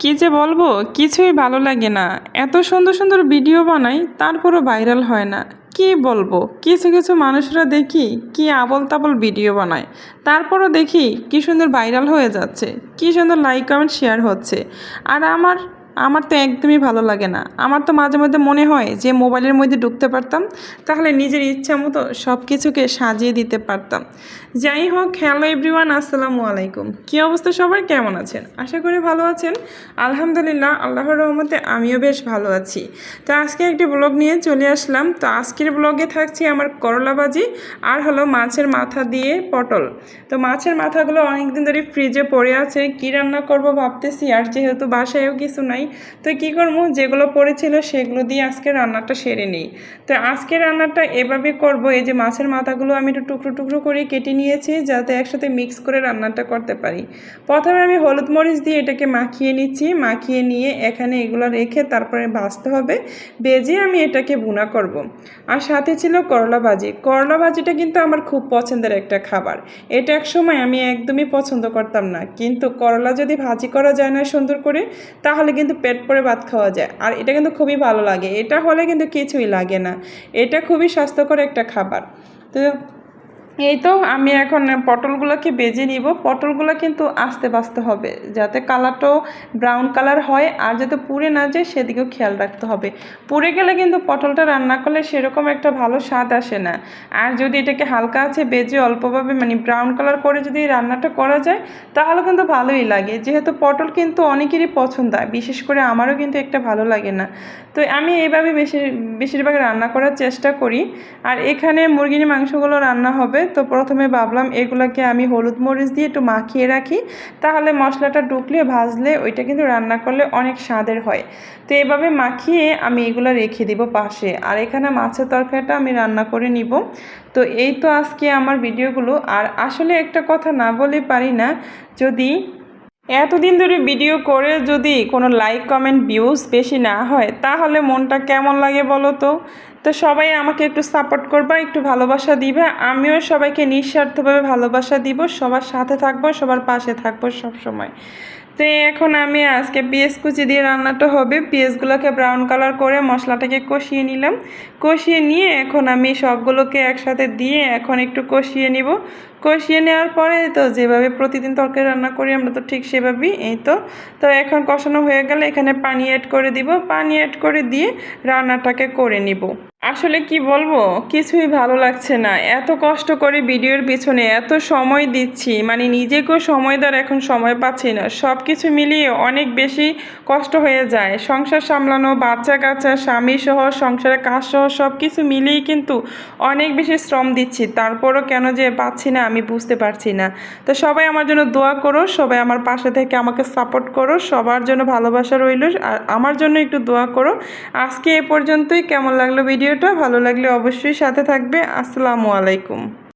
কী যে বলব, কিছুই ভালো লাগে না। এত সুন্দর সুন্দর ভিডিও বানাই, তারপরও ভাইরাল হয় না। কি বলব, কিছু কিছু মানুষরা দেখি কি আবল তাবল ভিডিও বানায়। তারপরও দেখি কি সুন্দর ভাইরাল হয়ে যাচ্ছে, কি সুন্দর লাইক কমেন্ট শেয়ার হচ্ছে। আর আমার আমার তো একদমই ভালো লাগে না। আমার তো মাঝে মধ্যে মনে হয় যে মোবাইলের মধ্যে ঢুকতে পারতাম, তাহলে নিজের ইচ্ছা মতো সব কিছুকে সাজিয়ে দিতে পারতাম। যাই হোক, হ্যালো এভরিওয়ান, আসসালামু আলাইকুম। কী অবস্থা সবার কেমন আছেন? আশা করি ভালো আছেন। আলহামদুলিল্লাহ, আল্লাহর রহমতে আমিও বেশ ভালো আছি। তো আজকে একটি ব্লগ নিয়ে চলে আসলাম। তো আজকের ব্লগে থাকছি আমার করলাবাজি আর হলো মাছের মাথা দিয়ে পটল। তো মাছের মাথাগুলো অনেকদিন ধরে ফ্রিজে পড়ে আছে। কি রান্না করব ভাবতেছি, আর যেহেতু বাসায়ও কিছু নাই তো কি করব? যেগুলো পড়েছিল সেগুলো দিয়ে আজকে রান্নাটা সেরে নিই। তো আজকে রান্নাটা এভাবে করব, এই যে মাছের মাথাগুলো আমি একটু টুকরো টুকরো করে কেটে নিয়েছি যাতে একসাথে মিক্স করে রান্নাটা করতে পারি। প্রথমে আমি হলুদ মরিচ দিয়ে এটাকে মাখিয়ে নিচ্ছি। মাখিয়ে নিয়ে এখানে এগুলো রেখে তারপরে ভাজতে হবে। ভেজে আমি এটাকে ভুনা করব। আর সাথে ছিল করলা ভাজি। করলা ভাজিটা কিন্তু আমার খুব পছন্দের একটা খাবার। এটা এক সময় আমি একদমই পছন্দ করতাম না। কিন্তু করলা যদি ভাজি করা যায় না সুন্দর করে, তাহলে কিন্তু পেট পরে ভাত খাওয়া যায়। আর এটা কিন্তু খুবই ভালো লাগে। এটা হলে কিন্তু কিছুই লাগে না। এটা খুবই স্বাস্থ্যকর একটা খাবার। তো এই তো আমি এখন পটলগুলোকে বেজে নিব। পটলগুলো কিন্তু আস্তে বাস্তে হবে, যাতে কালারটাও ব্রাউন কালার হয় আর যাতে পুড়ে না যায় সেদিকেও খেয়াল রাখতে হবে। পুড়ে গেলে কিন্তু পটলটা রান্না করলে সেরকম একটা ভালো স্বাদ আসে না। আর যদি এটাকে হালকা আছে বেজে অল্পভাবে মানে ব্রাউন কালার করে যদি রান্নাটা করা যায়, তাহলে কিন্তু ভালোই লাগে। যেহেতু পটল কিন্তু অনেকেরই পছন্দ হয় বিশেষ করে আমারও কিন্তু একটা ভালো লাগে না। তো আমি এইভাবে বেশি বেশিরভাগ রান্না করার চেষ্টা করি। আর এখানে মুরগির মাংসগুলো রান্না হবে তো প্রথমে ভাবলাম এগুলোকে আমি হলুদ মরিচ দিয়ে একটু মাখিয়ে রাখি। তাহলে মশলাটা ঢুকলে, ভাজলে ওইটা কিন্তু রান্না করলে অনেক স্বাদের হয়। তো এভাবে মাখিয়ে আমি এগুলো রেখে দিব পাশে। আর এখানে মাছের তরকারিটা আমি রান্না করে নিব। তো এই তো আজকে আমার ভিডিওগুলো। আর আসলে একটা কথা না বলে পারি না, যদি এতদিন ধরে ভিডিও করে যদি কোনো লাইক, কমেন্ট, ভিউজ বেশি না হয়, তাহলে মনটা কেমন লাগে বলো তো? তো সবাই আমাকে একটু সাপোর্ট করবা, একটু ভালোবাসা দিবে। আমিও সবাইকে নিঃস্বার্থভাবে ভালোবাসা দিব। সবার সাথে থাকব, সবার পাশে থাকব সব সময় তো এখন আমি আজকে পেঁয়াজ কুচি দিয়ে রান্নাটা হবে। পেঁয়াজগুলোকে ব্রাউন কালার করে মশলাটাকে কষিয়ে নিলাম। কষিয়ে নিয়ে এখন আমি সবগুলোকে একসাথে দিয়ে এখন একটু কষিয়ে নিব। কষিয়ে নেওয়ার পরে তো যেভাবে প্রতিদিন তরকারি রান্না করি, আমরা তো ঠিক সেভাবেই, এই তো। তো এখন কষানো হয়ে গেলে এখানে পানি অ্যাড করে দিব। পানি অ্যাড করে দিয়ে রান্নাটাকে করে নিব। আসলে কি বলব? কিছুই ভালো লাগছে না। এত কষ্ট করে ভিডিওর পিছনে এত সময় দিচ্ছি মানে নিজেকেও সময় দেওয়ার এখন সময় পাচ্ছি না। সব কিছু মিলিয়ে অনেক বেশি কষ্ট হয়ে যায়। সংসার সামলানো, বাচ্চা কাচ্চা, স্বামী সহ, সংসারের কাজ সহ সব কিছু মিলিয়েই কিন্তু অনেক বেশি শ্রম দিচ্ছি। তারপরও কেন যে পাচ্ছি না আমি বুঝতে পারছি না। তো সবাই আমার জন্য দোয়া করো, সবাই আমার পাশে থেকে আমাকে সাপোর্ট করো, সবার জন্য ভালোবাসা রইল, আর আমার জন্য একটু দোয়া করো। আজকে এ পর্যন্তই। কেমন লাগল ভিডিওটা ভালো লাগলে অবশ্যই সাথে থাকবে। আসসালামু আলাইকুম।